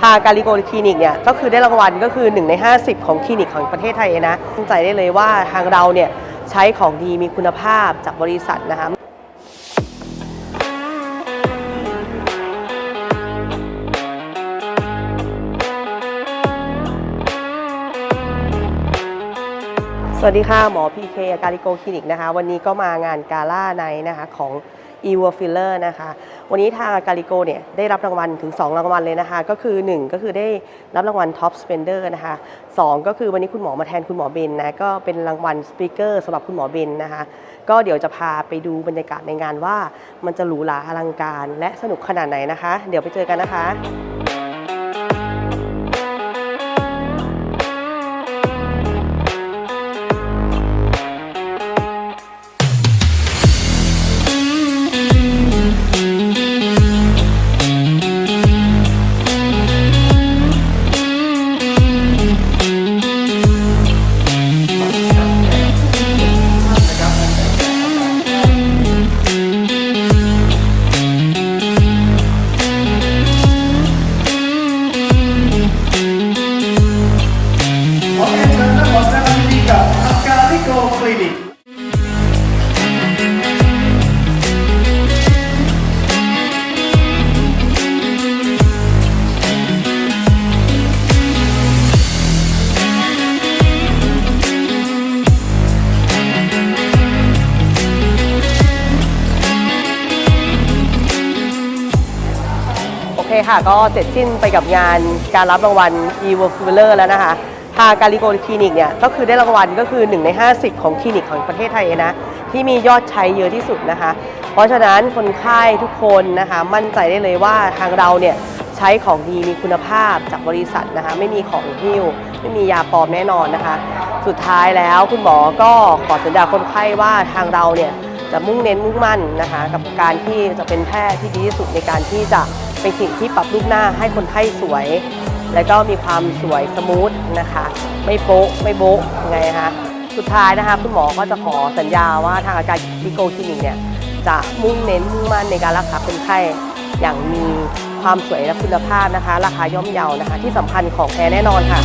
พาการิโกคลินิกเนี่ยก็คือได้รางวัลก็คือ 1 ใน 50 ของคลินิกของประเทศไทยนะตั้งใจได้เลยว่าทางเราเนี่ยใช้ของดีมีคุณภาพจากบริษัทนะคะสวัสดีค่ะ หมอพีเคการิโกคลินิกนะคะ วันนี้ก็มางานกาล่าในนะคะของ e w o r Filler นะคะ วันนี้ทางกาลิโกเนี่ยได้รับรางวัลถึง 2 รางวัลเลยนะคะ ก็คือ 1 ก็คือได้รับรางวัล Top Spender นะคะ 2 ก็คือวันนี้คุณหมอมาแทนคุณหมอเบนนะ ก็เป็นรางวัลสปีกเกอร์สำหรับคุณหมอเบนนะคะ ก็เดี๋ยวจะพาไปดูบรรยากาศในงานว่ามันจะหรูหราอลังการ และสนุกขนาดไหนนะคะ เดี๋ยวไปเจอกันนะคะ เคค่ะ ก็เสร็จสิ้นไปกับงานการรับรางวัล e w o r f u l e r แล้วนะคะทางการิโกคลินิกเนี่ยก็คือได้รางวัลก็คือ 1 ใน 50 ของคลินิกของประเทศไทยนะที่มียอดใช้เยอะที่สุดนะคะ เพราะฉะนั้นคนไข้ทุกคนนะคะมั่นใจได้เลยว่าทางเราเนี่ยใช้ของดีมีคุณภาพจากบริษัทนะคะไม่มีของหิ้ว ไม่มียาปลอมแน่นอนนะคะ สุดท้ายแล้วคุณหมอก็ขอสัญญาคนไข้ว่าทางเราเนี่ยจะมุ่งเน้นมุ่งมั่นนะคะกับการที่จะเป็นแพทย์ที่ดีที่สุดในการที่จะ เป็นสิ่งที่ปรับรูปหน้าให้คนไข้สวย และก็มีความสวยสมูทนะคะ ไม่โป๊ะไม่โบ๊ะยังไงนะคะสุดท้ายนะคะคุณหมอก็จะขอสัญญาว่าทางอาการดิโกคลินิกเนี่ยจะมุ่งเน้นมุ่งมั่นในการรักษาคนไข้อย่างมีความสวยและคุณภาพนะคะ ราคาย่อมเยานะคะ ที่สำคัญของแท้แน่นอนค่ะ